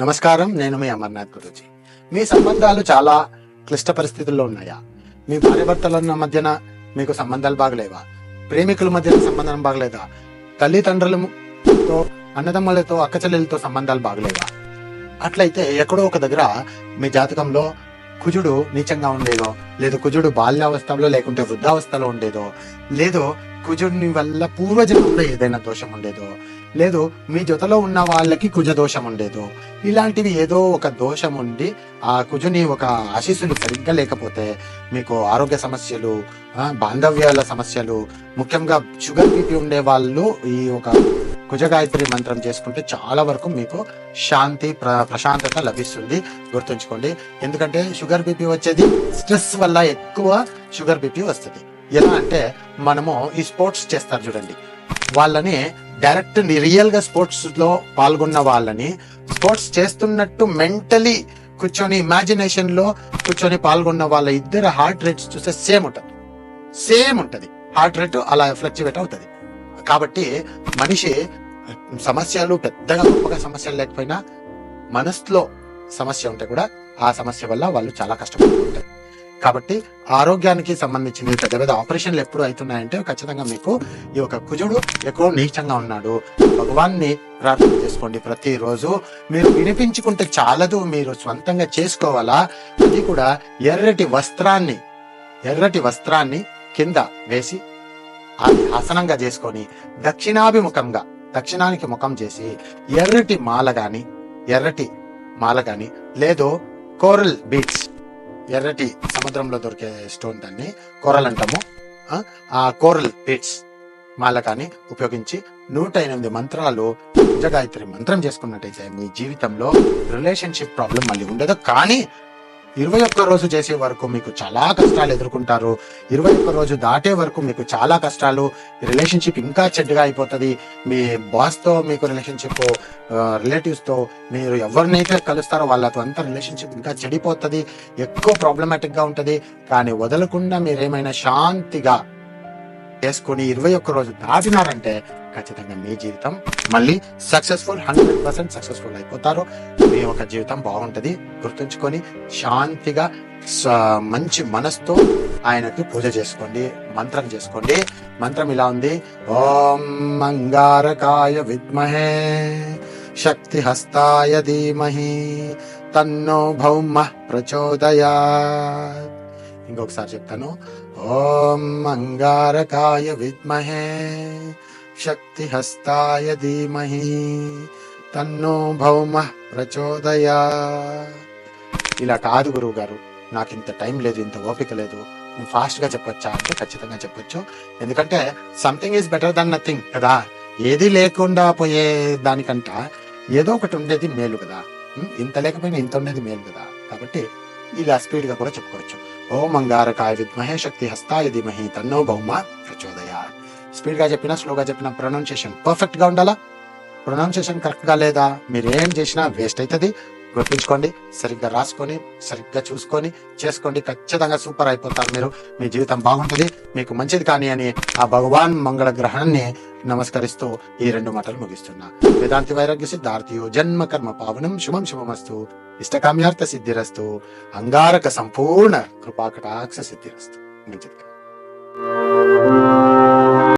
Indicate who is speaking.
Speaker 1: నమస్కారం నేను మీ అమర్నాథ్ గురుజీ. మీ సంబంధాలు చాలా క్లిష్ట పరిస్థితుల్లో ఉన్నాయా? మీ భార్యభర్తల మధ్యన మీకు సంబంధాలు బాగలేవా? ప్రేమికుల మధ్యన సంబంధం బాగలేదా? తల్లిదండ్రులతో అన్నదమ్ములతో అక్కచెల్లెలతో సంబంధాలు బాగలేవా? అట్లయితే ఎక్కడో ఒక దగ్గర మీ జాతకంలో కుజుడు నీచంగా ఉండేదో లేదు కుజుడు బాల్యావస్థలో లేకుంటే వృద్ధావస్థలో ఉండేదో లేదు కుజుడిని వల్ల పూర్వజన్మలో ఏదైనా దోషం ఉండేదో లేదు మీ జతలో ఉన్న వాళ్ళకి కుజ దోషం ఉండేదో ఇలాంటివి ఏదో ఒక దోషం ఉండి ఆ కుజుని ఒక ఆశీస్సులు సరిగ్గా లేకపోతే మీకు ఆరోగ్య సమస్యలు బాంధవ్యాల సమస్యలు ముఖ్యంగా షుగర్ బీపీ ఉండే వాళ్ళు ఈ ఒక కుజగాయత్రి మంత్రం చేసుకుంటే చాలా వరకు మీకు శాంతి ప్ర ప్రశాంతత లభిస్తుంది. గుర్తుంచుకోండి. ఎందుకంటే షుగర్ బీపీ వచ్చేది స్ట్రెస్ వల్ల ఎక్కువ షుగర్ బీపీ వస్తుంది. ఎలా అంటే మనము ఈ స్పోర్ట్స్ చేస్తారు చూడండి. వాళ్ళని డైరెక్ట్ రియల్గా స్పోర్ట్స్లో పాల్గొన్న వాళ్ళని స్పోర్ట్స్ చేస్తున్నట్టు మెంటలీ కూర్చొని ఇమాజినేషన్లో కూర్చొని పాల్గొన్న వాళ్ళ ఇద్దరు హార్ట్ రేట్స్ చూస్తే సేమ్ ఉంటుంది. సేమ్ ఉంటుంది. హార్ట్ రేట్ అలా ఫ్లక్చువేట్ అవుతుంది. కాబట్టి మనిషి సమస్యలు పెద్దగా గొప్పగా సమస్యలు లేకపోయినా మనసులో సమస్య ఉంటే కూడా ఆ సమస్య వల్ల వాళ్ళు చాలా కష్టపడుతూ ఉంటారు కాబట్టి ఆరోగ్యానికి సంబంధించిన పెద్ద పెద్ద ఆపరేషన్లు ఎప్పుడు అవుతున్నాయంటే ఖచ్చితంగా మీకు ఈ యొక్క కుజుడు ఎక్కువ నీచంగా ఉన్నాడు. భగవాన్ని ప్రార్థన చేసుకోండి ప్రతిరోజు. మీరు వినిపించుకుంటే చాలదు మీరు స్వంతంగా చేసుకోవాలా? అది కూడా ఎర్రటి వస్త్రాన్ని ఎర్రటి వస్త్రాన్ని కింద వేసి ఆసనంగా చేసుకొని దక్షిణాభిముఖంగా దక్షిణానికి ముఖం చేసి ఎర్రటి మాల గాని ఎర్రటి మాల గాని లేదో కోరల్ బీట్స్ ఎర్రటి సముద్రంలో దొరికే స్టోన్ దాన్ని కోరల్ అంటాము. ఆ, కోరల్ బీట్స్ మాల కానీ ఉపయోగించి నూట ఎనిమిది మంత్రాలు గాయత్రి మంత్రం చేసుకున్నట్టయితే మీ జీవితంలో రిలేషన్షిప్ ప్రాబ్లం మళ్ళీ ఉండదు. కానీ ఇరవై ఒక్క రోజు చేసే వరకు మీకు చాలా కష్టాలు ఎదుర్కొంటారు. ఇరవై ఒక్క రోజు దాటే వరకు మీకు చాలా కష్టాలు. రిలేషన్షిప్ ఇంకా చెడ్డగా అయిపోతుంది. మీ బాస్తో మీకు రిలేషన్షిప్ రిలేటివ్స్తో మీరు ఎవరినైతే కలుస్తారో వాళ్ళతో అంతా రిలేషన్షిప్ ఇంకా చెడిపోతుంది. ఎక్కువ ప్రాబ్లమాటిక్గా ఉంటుంది. కానీ వదలకుండా మీరేమైనా శాంతిగా వేసుకొని ఇరవై ఒక్క రోజు దాటినారంటే ఖచ్చితంగా మీ జీవితం మళ్ళీ సక్సెస్ఫుల్ హండ్రెడ్ పర్సెంట్ సక్సెస్ఫుల్ అయిపోతారు. మీ యొక్క జీవితం బాగుంటుంది. గుర్తుంచుకొని శాంతిగా స- మంచి మనసుతో ఆయనకి పూజ చేసుకోండి మంత్రం చేసుకోండి. మంత్రం ఇలా ఉంది. ఓం మంగారకాయ విద్మహే శక్తి హస్తాయ ధీమహి తన్నో భౌమ ప్రచోదయా ఇంకొకసారి చెప్తాను. ఓం అంగారకాయ విద్మహే శక్తి హస్తాయ ధీమహి తన్నో భౌమ ప్రచోదయా. ఇలా కాదు గురువు గారు నాకు ఇంత టైం లేదు ఇంత ఓపిక లేదు. ఫాస్ట్గా చెప్పొచ్చా అంటే ఖచ్చితంగా చెప్పొచ్చు. ఎందుకంటే something is better than nothing కదా. ఏది లేకుండా పోయే దానికంట ఏదో ఒకటి ఉండేది మేలు కదా. ఇంత లేకపోయినా ఇంత ఉండేది మేలు కదా. కాబట్టి ఇలా స్పీడ్గా కూడా చెప్పుకోవచ్చు. ఓం అంగారకాయ విద్మహే శక్తి హస్తాయ ధీమహి తన్నో బహుమ ప్రచోదయ. స్పీడ్గా చెప్పినా స్లోగా చెప్పిన ప్రొనౌన్సియేషన్ పర్ఫెక్ట్గా ఉండాలా? ప్రొనౌన్సియేషన్ కరెక్ట్గా లేదా? మీరు ఏం చేసినా వేస్ట్ అవుతుంది గుర్తుంచుకోండి సరిగ్గా రాసుకొని సరిగ్గా చూసుకొని చేసుకోండి ఖచ్చితంగా సూపర్ అయిపోతారు మీరు. మీ జీవితం బాగుంటుంది మీకు మంచిది కానీ అని ఆ భగవాన్ మంగళ గ్రహణాన్ని నమస్కరిస్తూ ఈ రెండు మాటలు ముగిస్తున్నా. వేదాంతి వైరాగ్య సిద్ధార్థియో జన్మ కర్మ పావనం శుభం శుభమస్తు. ఇష్టకామ్యార్థ సిద్ధిరస్తు. అంగారక సంపూర్ణ కృపాకటాక్ష సిద్ధిరస్తు. మంచిది.